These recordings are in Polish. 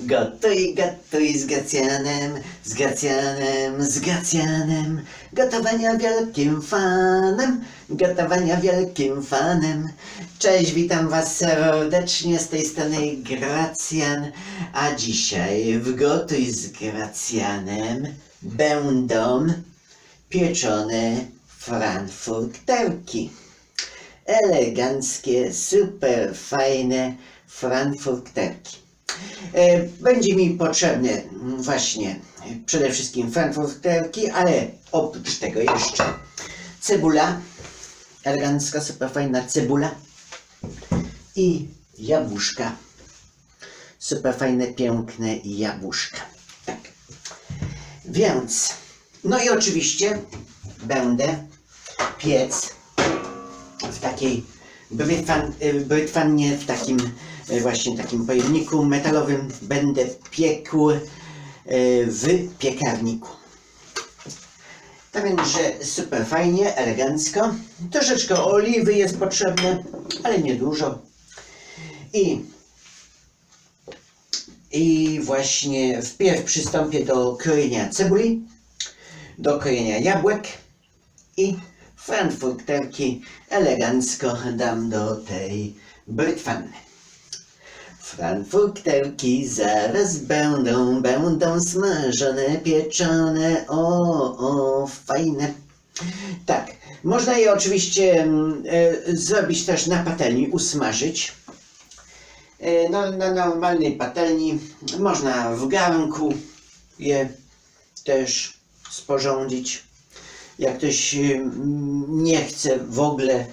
Gotuj, gotuj z Gracjanem, z Gracjanem, z Gracjanem. Gotowania wielkim fanem, gotowania wielkim fanem. Cześć, witam Was serdecznie z tej strony Gracjan. A dzisiaj w Gotuj z Gracjanem będą pieczone frankfurterki. Eleganckie, super fajne frankfurterki. E, Będzie mi potrzebne mm, właśnie przede wszystkim frankfurterki, ale oprócz tego jeszcze cebula, elegancka, super fajna cebula i jabłuszka. Super fajne, piękne jabłuszka. Tak. Więc, no i oczywiście będę piec w takiej brytwan, y, brytwannie, w takim właśnie takim pojemniku metalowym będę piekł y, w piekarniku. Tak więc, że super fajnie, elegancko. Troszeczkę oliwy jest potrzebne, ale nie dużo. I, I właśnie wpierw przystąpię do krojenia cebuli, do krojenia jabłek i frankfurterki elegancko dam do tej brytwanny. Frankfurterki zaraz będą, będą smażone, pieczone, o, o, fajne. Tak, można je oczywiście mm, e, zrobić też na patelni, usmażyć. E, no, na normalnej patelni, można w garnku je też sporządzić. Jak ktoś mm, nie chce w ogóle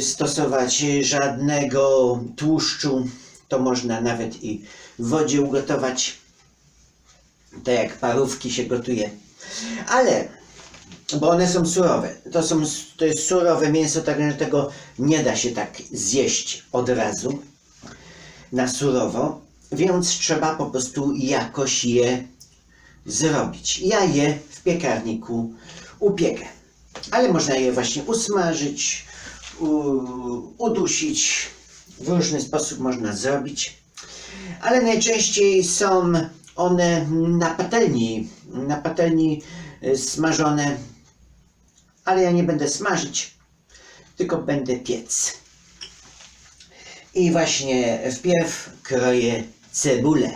stosować żadnego tłuszczu, to można nawet i w wodzie ugotować. Tak jak parówki się gotuje. Ale, bo one są surowe. To, są, to jest surowe mięso, tak że tego nie da się tak zjeść od razu na surowo, więc trzeba po prostu jakoś je zrobić. Ja je w piekarniku upiekę. Ale można je właśnie usmażyć, udusić. W różny sposób można zrobić. Ale najczęściej są one na patelni, na patelni y, smażone. Ale ja nie będę smażyć, tylko będę piec. I właśnie wpierw kroję cebulę.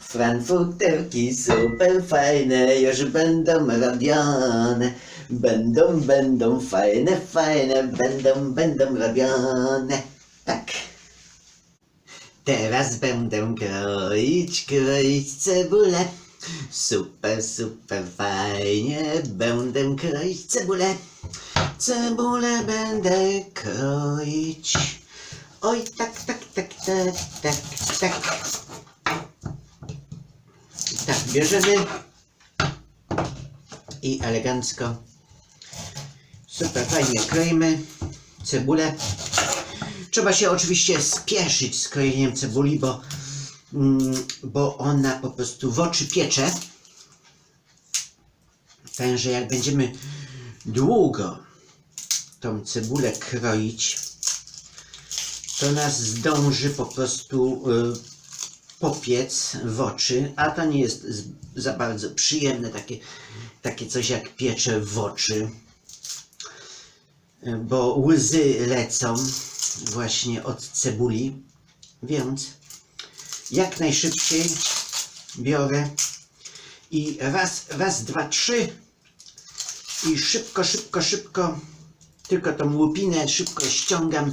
Frankfurterki super fajne, już będą robione. Będą, będą fajne, fajne, będą, będą robione. Tak. Teraz będę kroić, kroić cebulę. Super, super fajnie będę kroić cebulę. Cebulę będę kroić. Oj, tak, tak, tak, tak, tak, tak. Tak, bierzemy i elegancko, super fajnie kroimy cebulę. Trzeba się oczywiście spieszyć z krojeniem cebuli, bo, mm, bo ona po prostu w oczy piecze. Także jak będziemy długo tą cebulę kroić, to nas zdąży po prostu y, popiec w oczy, a to nie jest za bardzo przyjemne, takie, takie coś jak piecze w oczy, bo łzy lecą właśnie od cebuli, więc jak najszybciej biorę i raz, raz, dwa, trzy i szybko, szybko, szybko tylko tą łupinę szybko ściągam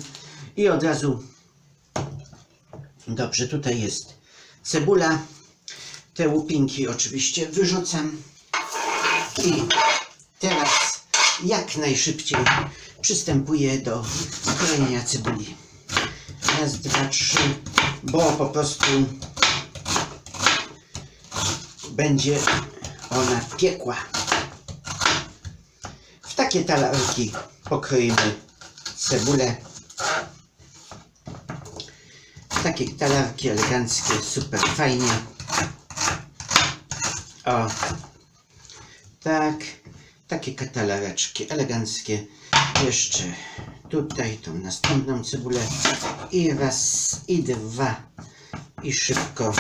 i od razu Dobrze, tutaj jest cebula. Te łupinki oczywiście wyrzucam. I teraz jak najszybciej przystępuję do krojenia cebuli. Raz, dwa, trzy, bo po prostu będzie ona piekła. W takie talarki pokroimy cebulę takie talarki eleganckie, super fajnie. O, tak, takie katalareczki eleganckie jeszcze tutaj tą następną cebulę i raz i dwa. I szybko.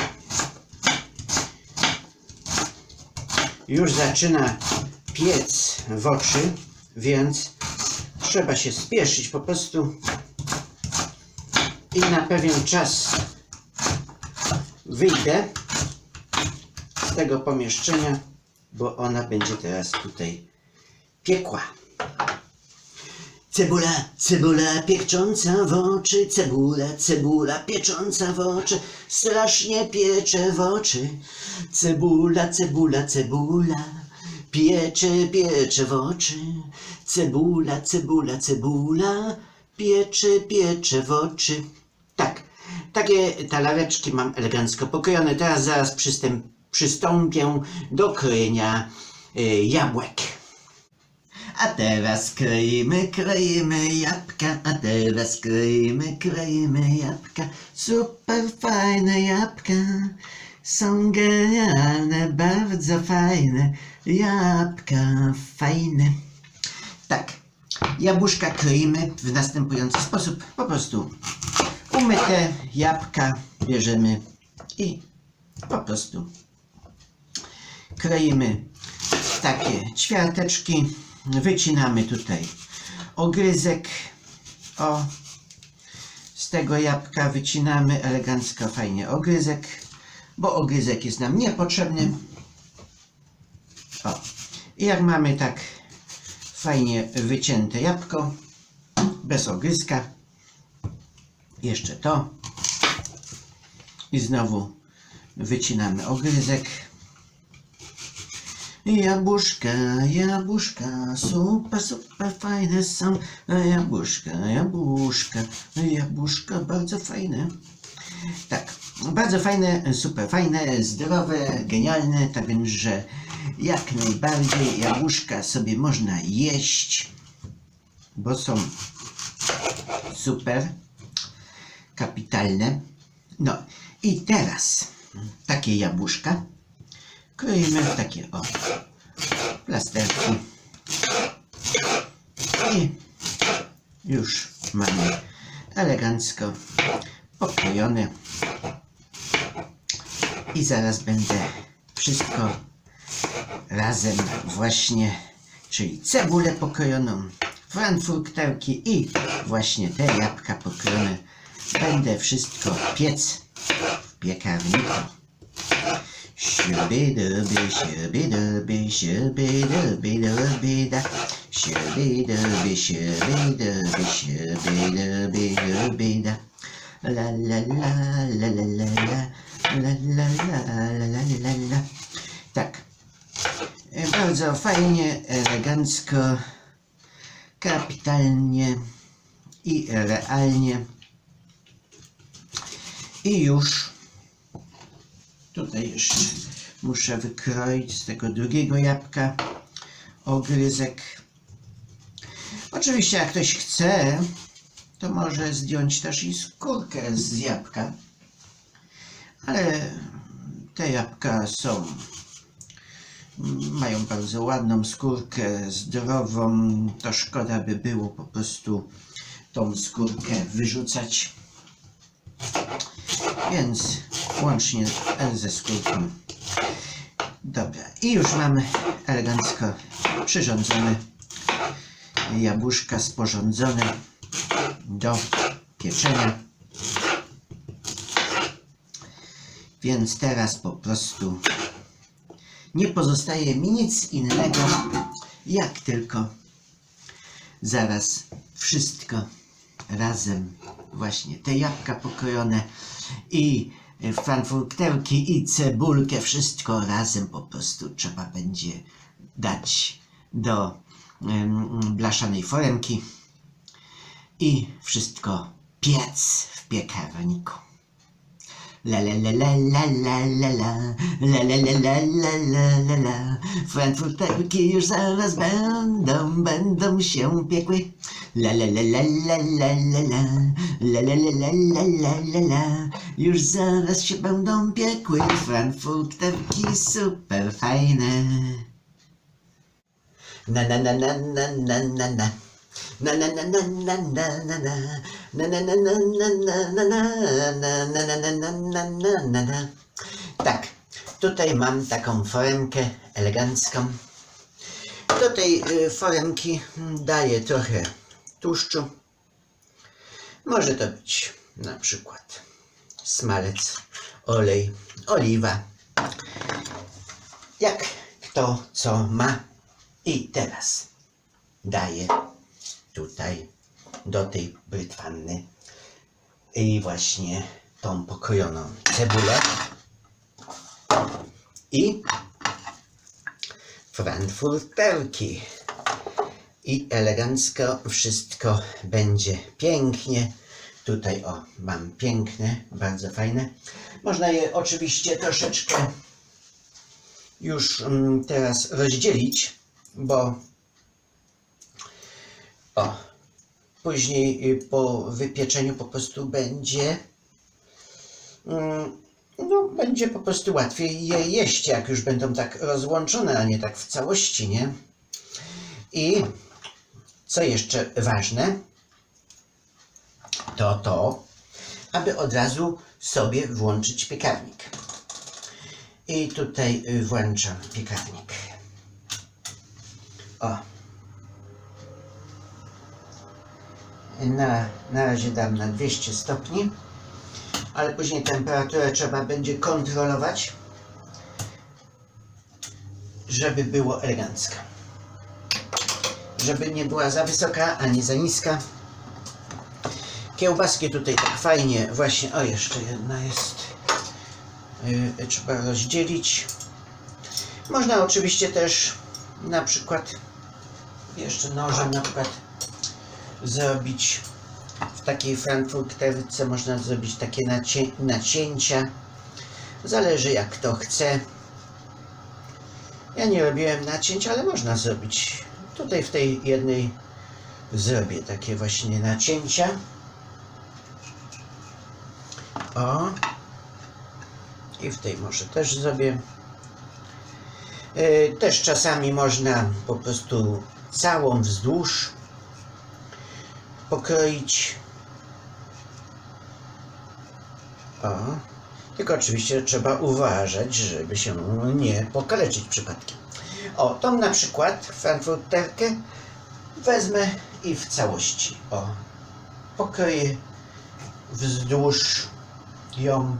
Już zaczyna piec w oczy więc trzeba się spieszyć po prostu i na pewien czas wyjdę z tego pomieszczenia bo ona będzie teraz tutaj piekła. Cebula, cebula piecząca w oczy, cebula, cebula piecząca w oczy, strasznie piecze w oczy. Cebula, cebula, cebula, piecze, piecze w oczy. Cebula, cebula, cebula, piecze, piecze w oczy. Tak, takie talareczki mam elegancko pokojone. Teraz zaraz przystąpię do krojenia y, jabłek. A teraz kroimy, kroimy jabłka, a teraz kroimy, kroimy jabłka. Super fajne jabłka, są genialne, bardzo fajne. Jabłka fajne. Tak, jabłuszka kroimy w następujący sposób. Po prostu umyte jabłka bierzemy i po prostu kroimy takie ćwiarteczki. Wycinamy tutaj ogryzek. O, z tego jabłka wycinamy elegancko, fajnie ogryzek, bo ogryzek jest nam niepotrzebny. O, i jak mamy tak fajnie wycięte jabłko, bez ogryzka, jeszcze to i znowu wycinamy ogryzek. Jabłuszka, jabłuszka, super, super fajne są. Jabłuszka, jabłuszka, jabłuszka bardzo fajne. Tak, bardzo fajne, super fajne, zdrowe, genialne, tak więc, że jak najbardziej jabłuszka sobie można jeść, bo są super, kapitalne. No i teraz takie jabłuszka kroimy w takie o plasterki. I już mamy elegancko pokrojone i zaraz będę wszystko razem właśnie, czyli cebulę pokrojoną, frankfurterki i właśnie te jabłka pokrojone będę wszystko piec w piekarniku. Shubidubi, shubidubi, shubidubi, dubi da. Shubidubi, shubidubi, shubidubi, dubi da. La la la, la la la la, la la la, la la la Tak. Bardzo fajnie, elegancko, kapitalnie i realnie. I już Tutaj jeszcze muszę wykroić z tego drugiego jabłka ogryzek. Oczywiście jak ktoś chce, to może zdjąć też i skórkę z jabłka. Ale te jabłka są mają bardzo ładną skórkę, zdrową. To szkoda by było po prostu tą skórkę wyrzucać. Więc łącznie ze skórką. Dobra, i już mamy elegancko przyrządzone jabłuszka sporządzone do pieczenia. Więc teraz po prostu nie pozostaje mi nic innego, jak tylko zaraz wszystko razem, właśnie te jabłka pokrojone i frankfurterki i cebulkę, wszystko razem po prostu trzeba będzie dać do blaszanej foremki i wszystko piec w piekarniku. La la la la la la la la la la la la la la la la Frankfurterki już zaraz będą, będą się piekły La la la la la la la la La la la la la la la la Już zaraz się będą piekły Frankfurterki super fajne Na na na na na na na na na na na na na na na tak, tutaj mam taką foremkę elegancką. Do tej foremki daję trochę tłuszczu. Może to być na przykład smalec, olej, oliwa. Jak kto co ma. I teraz daję tutaj do tej brytwanny i właśnie tą pokrojoną cebulę i frankfurterki. I elegancko wszystko będzie pięknie. Tutaj o, mam piękne, bardzo fajne. Można je oczywiście troszeczkę już mm, teraz rozdzielić, bo o, później y, po wypieczeniu po prostu będzie mm, no, będzie po prostu łatwiej je jeść, jak już będą tak rozłączone, a nie tak w całości, nie? I co jeszcze ważne, to to, aby od razu sobie włączyć piekarnik. I tutaj y, włączam piekarnik. O. Na, na razie dam na 200 stopni, ale później temperaturę trzeba będzie kontrolować, żeby było elegancko. Żeby nie była za wysoka, ani za niska. Kiełbaski tutaj tak fajnie właśnie, o jeszcze jedna jest, yy, trzeba rozdzielić. Można oczywiście też na przykład jeszcze nożem na przykład zrobić w takiej frankfurterce można zrobić takie nacię nacięcia. Zależy jak kto chce. Ja nie robiłem nacięć, ale można zrobić. Tutaj w tej jednej zrobię takie właśnie nacięcia. O. I w tej może też zrobię. E, Też czasami można po prostu całą wzdłuż pokroić. O. Tylko oczywiście trzeba uważać, żeby się nie pokaleczyć przypadkiem. O, tą na przykład frankfurterkę wezmę i w całości. O, pokroję wzdłuż ją.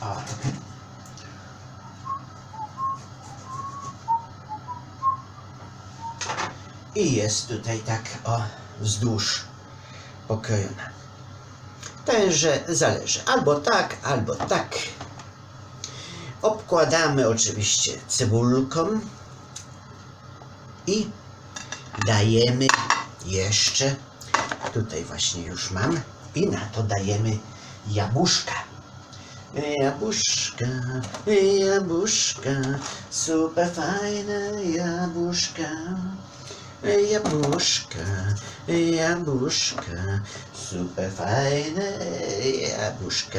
O. I jest tutaj tak o wzdłuż pokrojona. Tenże zależy albo tak, albo tak. Obkładamy oczywiście cebulką i dajemy jeszcze, tutaj właśnie już mam, i na to dajemy jabłuszka. Jabłuszka, jabłuszka, super fajne jabłuszka. Jabłuszka, jabłuszka, super fajne jabłuszka.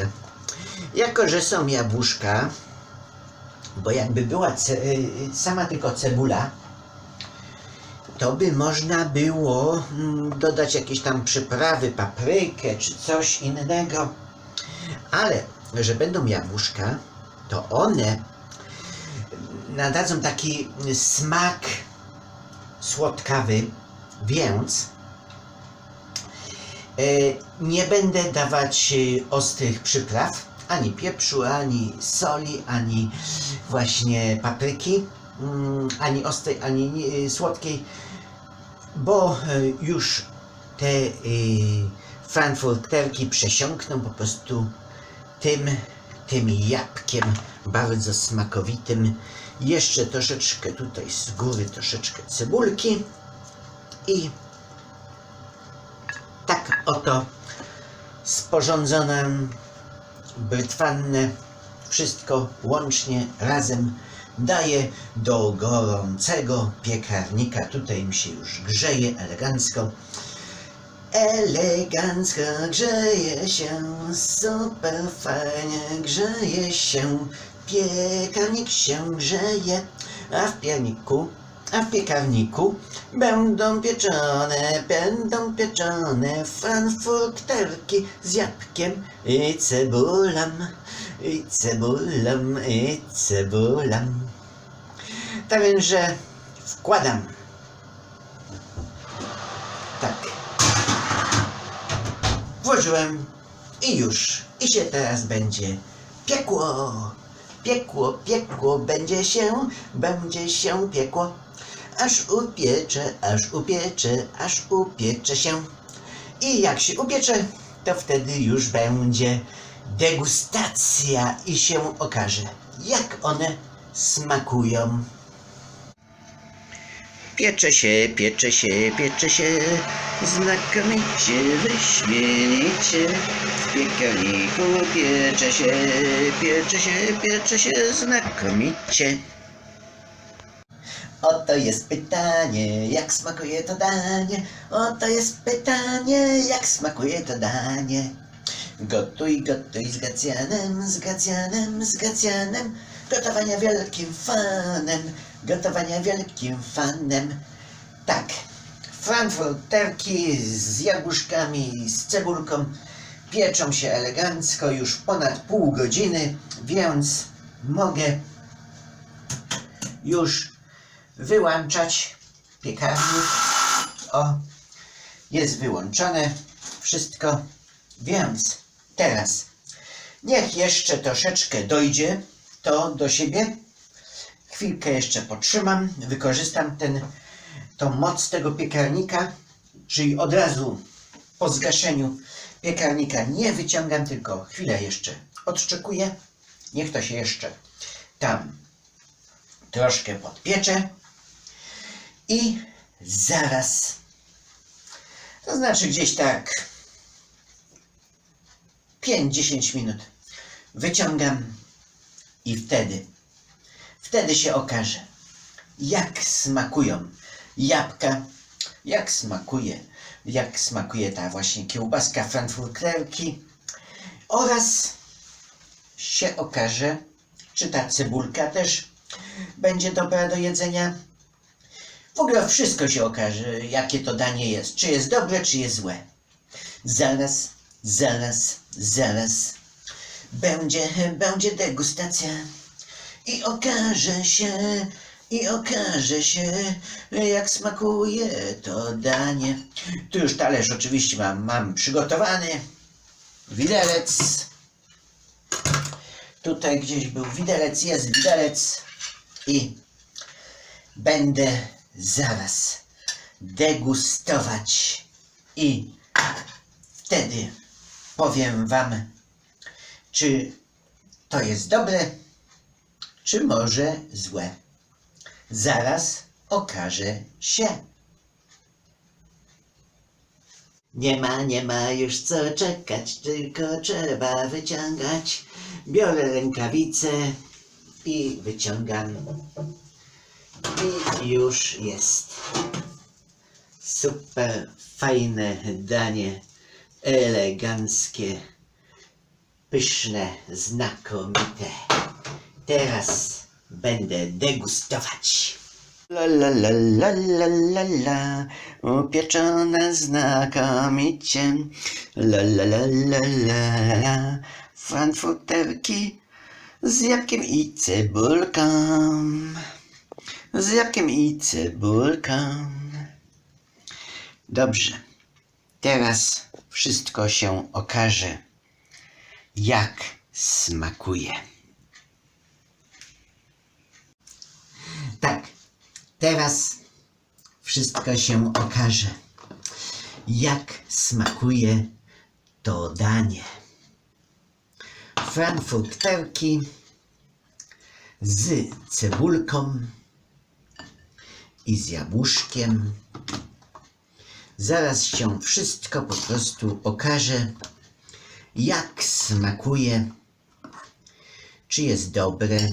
Jako, że są jabłuszka, bo jakby była sama tylko cebula, to by można było mm, dodać jakieś tam przyprawy, paprykę czy coś innego. Ale, że będą jabłuszka, to one nadadzą taki smak słodkawy, więc e, nie będę dawać e, ostrych przypraw, ani pieprzu, ani soli, ani właśnie papryki, mm, ani ostrej, ani nie- słodkiej, bo e, już te e, frankfurterki przesiąkną po prostu tym, tym jabłkiem bardzo smakowitym. Jeszcze troszeczkę tutaj z góry, troszeczkę cebulki i tak oto sporządzone brytwanne wszystko łącznie razem daję do gorącego piekarnika. Tutaj mi się już grzeje elegancko. Elegancko grzeje się, super fajnie grzeje się, piekarnik się grzeje, a w pierniku a w piekarniku będą pieczone, będą pieczone frankfurterki z jabłkiem i cebulą, i cebulą, i cebulą. Tak więc, że wkładam. Tak. Włożyłem i już. I się teraz będzie piekło. Piekło, piekło, będzie się, będzie się piekło. Aż upiecze, aż upiecze, aż upiecze się. I jak się upiecze, to wtedy już będzie degustacja i się okaże, jak one smakują. Piecze się, piecze się, piecze się, znakomicie, wyśmienicie. W piekarniku piecze się, piecze się, piecze się, znakomicie. Oto jest pytanie, jak smakuje to danie. Oto jest pytanie, jak smakuje to danie. Gotuj, gotuj z Gacjanem, z Gacjanem, z Gacjanem. Gotowania wielkim fanem, gotowania wielkim fanem. Tak, frankfurterki z jabłuszkami, z cebulką pieczą się elegancko już ponad pół godziny, więc mogę już wyłączać piekarnik. O, jest wyłączone wszystko, więc teraz niech jeszcze troszeczkę dojdzie to do siebie. Chwilkę jeszcze potrzymam, wykorzystam ten, tą moc tego piekarnika, czyli od razu po zgaszeniu piekarnika nie wyciągam, tylko chwilę jeszcze odczekuję. Niech to się jeszcze tam troszkę podpiecze i zaraz, to znaczy gdzieś tak 5-10 minut wyciągam i wtedy, wtedy się okaże, jak smakują jabłka, jak smakuje, jak smakuje ta właśnie kiełbaska frankfurterki oraz się okaże, czy ta cebulka też będzie dobra do jedzenia. W ogóle wszystko się okaże, jakie to danie jest. Czy jest dobre, czy jest złe. Zaraz, zaraz, zaraz będzie, będzie degustacja. I okaże się, i okaże się, jak smakuje to danie. Tu już talerz oczywiście mam, mam przygotowany. Widelec. Tutaj gdzieś był widelec, jest widelec. I będę zaraz degustować. I wtedy powiem Wam, czy to jest dobre, czy może złe. Zaraz okaże się. Nie ma, nie ma już co czekać, tylko trzeba wyciągać. Biorę rękawice i wyciągam. I już jest. Super fajne danie, eleganckie, pyszne, znakomite. Teraz będę degustować. La la la la la la la, upieczone znakomicie. La la la la la la, frankfurterki z jabłkiem i cebulką. Z jabłkiem i cebulką. Dobrze. Teraz wszystko się okaże, jak smakuje. Tak, teraz wszystko się okaże, jak smakuje to danie. Frankfurterki z cebulką i z jabłuszkiem. Zaraz się wszystko po prostu okaże, jak smakuje, czy jest dobre,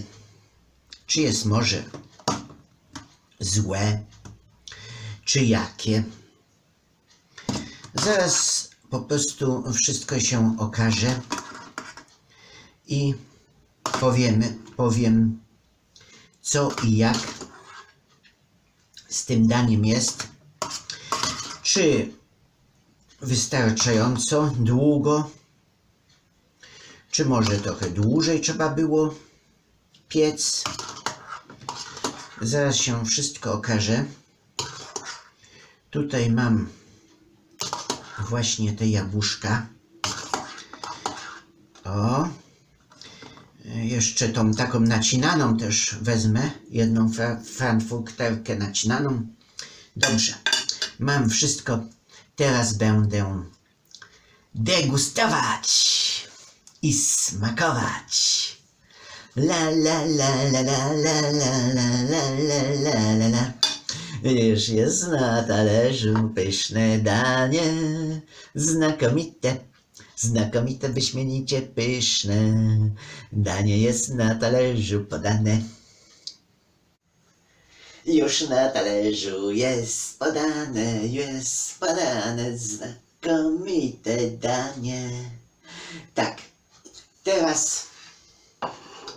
czy jest może złe, czy jakie. Zaraz po prostu wszystko się okaże i powiemy, powiem co i jak z tym daniem jest. Czy wystarczająco długo, czy może trochę dłużej trzeba było piec. Zaraz się wszystko okaże. Tutaj mam właśnie te jabłuszka. O. Jeszcze tą taką nacinaną też wezmę. Jedną fra frankfurterkę nacinaną. Dobrze. Mam wszystko. Teraz będę degustować i smakować. La la la la la la la la la la la Już jest na talerzu pyszne danie, znakomite, znakomite, wyśmienicie pyszne. Danie jest na talerzu podane. Już na talerzu jest podane, jest podane znakomite danie. Tak, teraz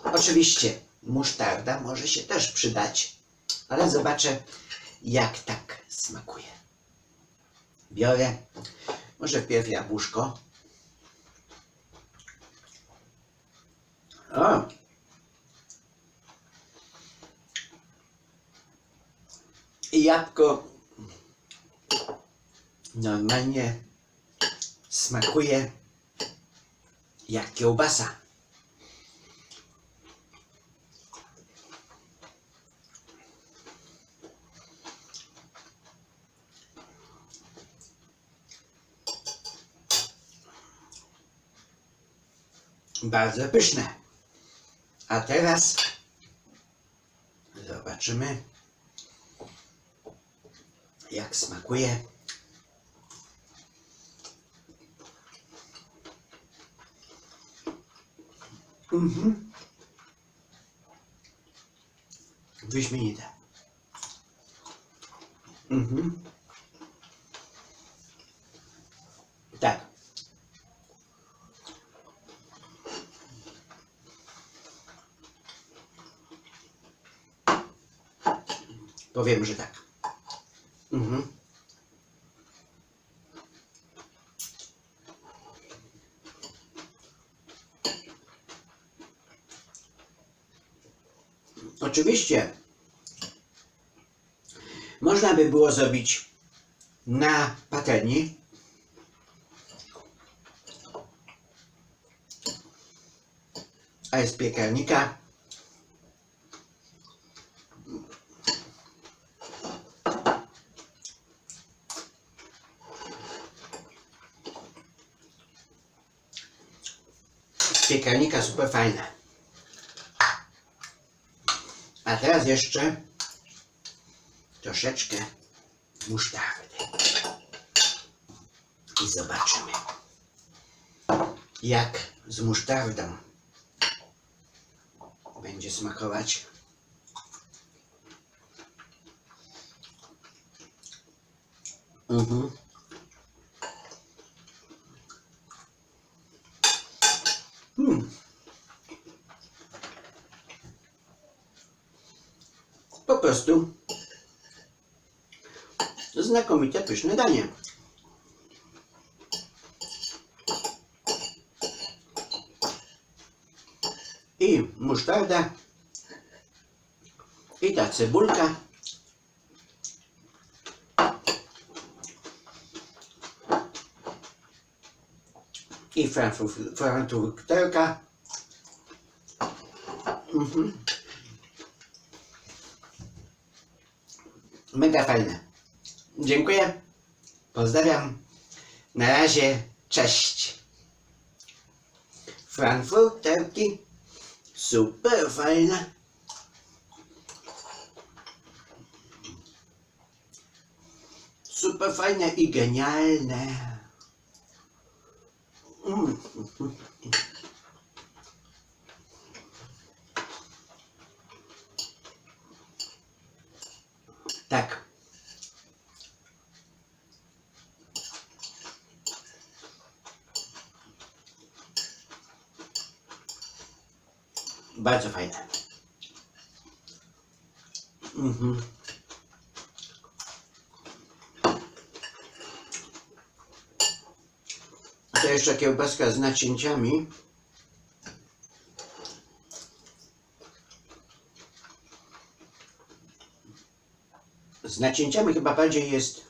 oczywiście musztarda może się też przydać, ale zobaczę jak tak smakuje. Biorę może wpierw jabłuszko. O! I jabłko normalnie smakuje jak kiełbasa. Bardzo pyszne. A teraz zobaczymy, jak smakuje. Mhm. Wyśmienite. Mhm. Tak. Powiem, że tak. Mhm. Oczywiście można by było zrobić na patelni. A z piekarnika piekarnika super fajne. A teraz jeszcze troszeczkę musztardy. I zobaczymy, jak z musztardą będzie smakować. Mhm. Prostu znakomite, pyszne danie. I musztarda. I ta cebulka. I franfuterka. Mhm. Mega fajne. Dziękuję. Pozdrawiam. Na razie. Cześć. Frankfurterki. Super fajne. Super fajne i genialne. Mm. Bardzo fajne. Mhm. A to jeszcze kiełbaska z nacięciami. Z nacięciami chyba bardziej jest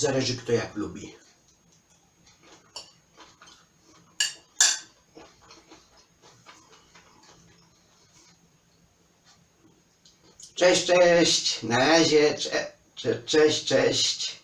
Zależy kto jak lubi. Cześć, cześć. Na razie. Cze, cze, cześć, cześć.